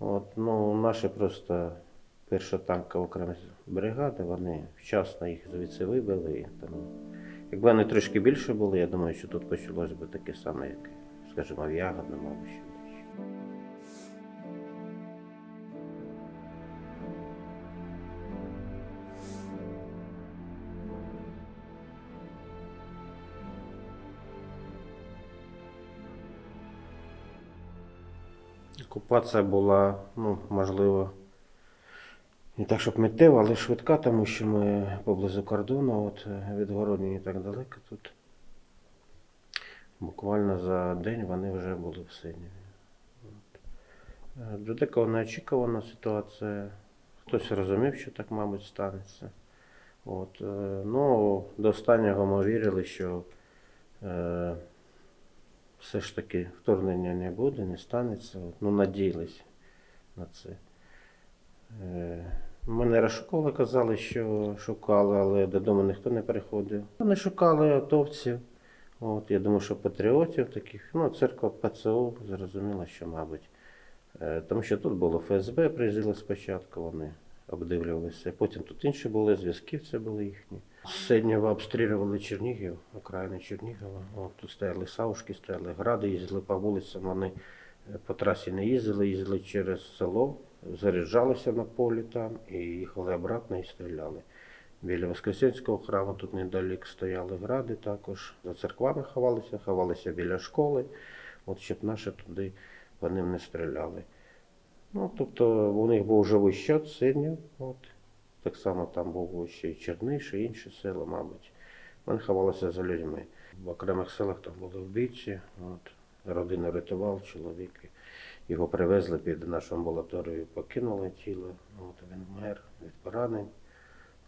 От, ну, наші просто перша танкова окрема бригада, вони вчасно їх звідси вибили. Тому, якби вони трошки більше були, я думаю, що тут почалось би таке саме, як, скажімо, в Ягодному або ще Окупація була, ну, можливо, не так, щоб миттєва, але швидка, тому що ми поблизу кордону, от е, від Городні не так далеко тут. Буквально за день вони вже були в. Е, До декого неочікувана ситуація. Хтось розумів, що так, мабуть, станеться. От. е, Ну, до останнього ми вірили, що е, все ж таки вторгнення не буде, не станеться. Ну, надіялись на це. Е, Мене розшукували, казали, що шукали, але додому ніхто не приходив. Вони шукали атовців. От, я думаю, що патріотів таких. Ну, церква ПЦУ, зрозуміло, що, мабуть. Е, Тому що тут було ФСБ, приїздили спочатку, вони обдивлювалися. Потім тут інші були, зв'язківці були їхні. Сиднєва обстрілювали Чернігів, окраїни Чернігова. От, тут стояли саушки, стояли гради, їздили по вулицям. Вони е, по трасі не їздили, їздили через село, заряджалися на полі там і їхали обратно і стріляли. Біля Воскресенського храму тут недалік стояли гради також. За церквами ховалися, ховалися біля школи, от щоб наші туди по ним не стріляли. Ну, тобто у них був живий щот сильний, от. Так само там був ще й Черниш, і інші села, мабуть. Вони ховалися за людьми. В окремих селах там були вбивці, от. родину рятував чоловік. Його привезли під нашу амбулаторію, покинули тіло. От він вмер від поранень.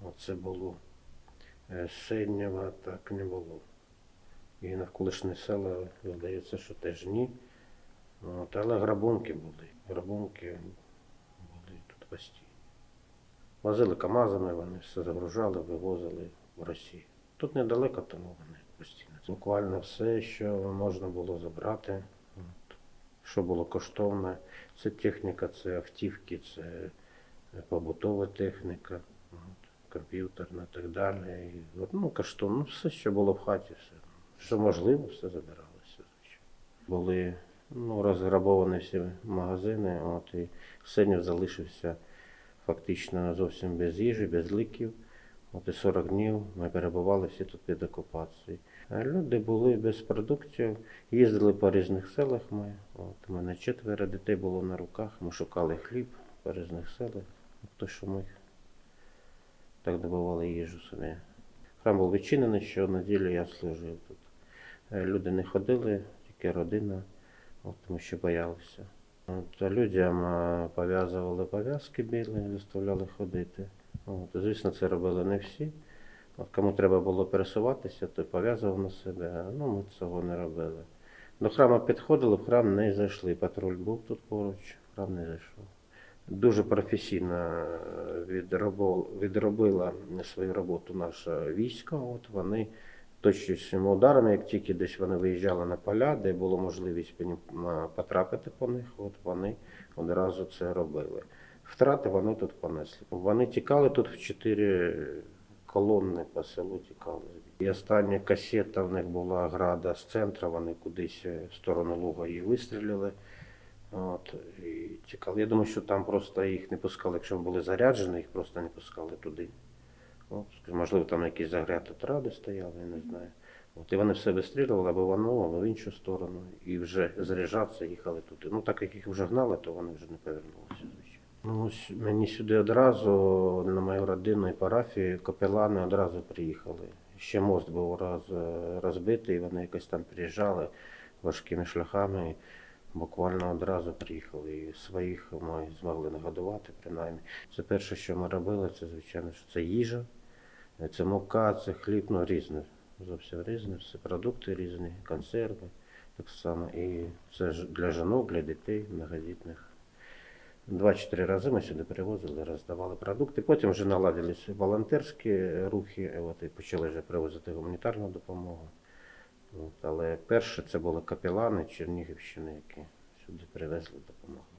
От це було Е, Синєва так не було. І навколишні села, здається, що теж ні. От, але грабунки були. Грабунки були тут постійно. Возили КАМАЗами, вони все загружали, вивозили в Росію. Тут недалеко, тому вони постійно. Буквально все, що можна було забрати, от, що було коштовне. Це техніка, це автівки, це побутова техніка, от, комп'ютерна і так далі. І, от, ну, коштовне, ну, все, що було в хаті, все. Що можливо, все забиралося. Були ну, розграбовані всі магазини, от, і Сенів залишився фактично зовсім без їжі, без ліків. От і 40 днів ми перебували всі тут під окупацією. Люди були без продуктів, їздили по різних селах ми. От, у мене четверо дітей було на руках. Ми шукали хліб по різних селах. То, що ми так добували їжу собі. Храм був відчинений, що неділю я служив тут. Е, Люди не ходили, тільки родина, от, тому що боялися. От, людям пов'язували пов'язки білі, заставляли ходити. От, звісно, це робили не всі. От, кому треба було пересуватися, той пов'язував на себе. Ну, ми цього не робили. До храму підходили, в храм не зайшли. Патруль був тут поруч, в храм не зайшов. Дуже професійно е, відробила свою роботу наше військо. От вони точними ударами, як тільки десь вони виїжджали на поля, де було можливість потрапити по них, от вони одразу це робили. Втрати вони тут понесли. Вони тікали тут в чотири колонни по селу тікали. І остання касета в них була града з центру, вони кудись в сторону Луга її вистрілили. От, і тікали. Я думаю, що там просто їх не пускали, якщо були заряджені, їх просто не пускали туди. Можливо, там якісь загряти тради стояли, я не знаю. От, і вони все вистрілювали або в одну, або в іншу сторону. І вже заряджатися їхали туди. Ну, так як їх вже гнали, то вони вже не повернулися, звичайно. Ну, ось мені сюди одразу, на мою родину і парафію, капелани одразу приїхали. Ще мост був раз е, розбитий, вони якось там приїжджали важкими шляхами. Буквально одразу приїхали. І своїх ми змогли нагодувати, принаймні. Це перше, що ми робили, це звичайно, що це їжа, це мука, це хліб, ну різне. Зовсім різне, все продукти різні, консерви так само. І це ж для жінок, для дітей, многодітних. Два-чотири рази ми сюди перевозили, роздавали продукти. Потім вже наладились волонтерські рухи, е, от, і почали вже привозити гуманітарну допомогу. От, але перше це були капелани Чернігівщини, які сюди привезли допомогу.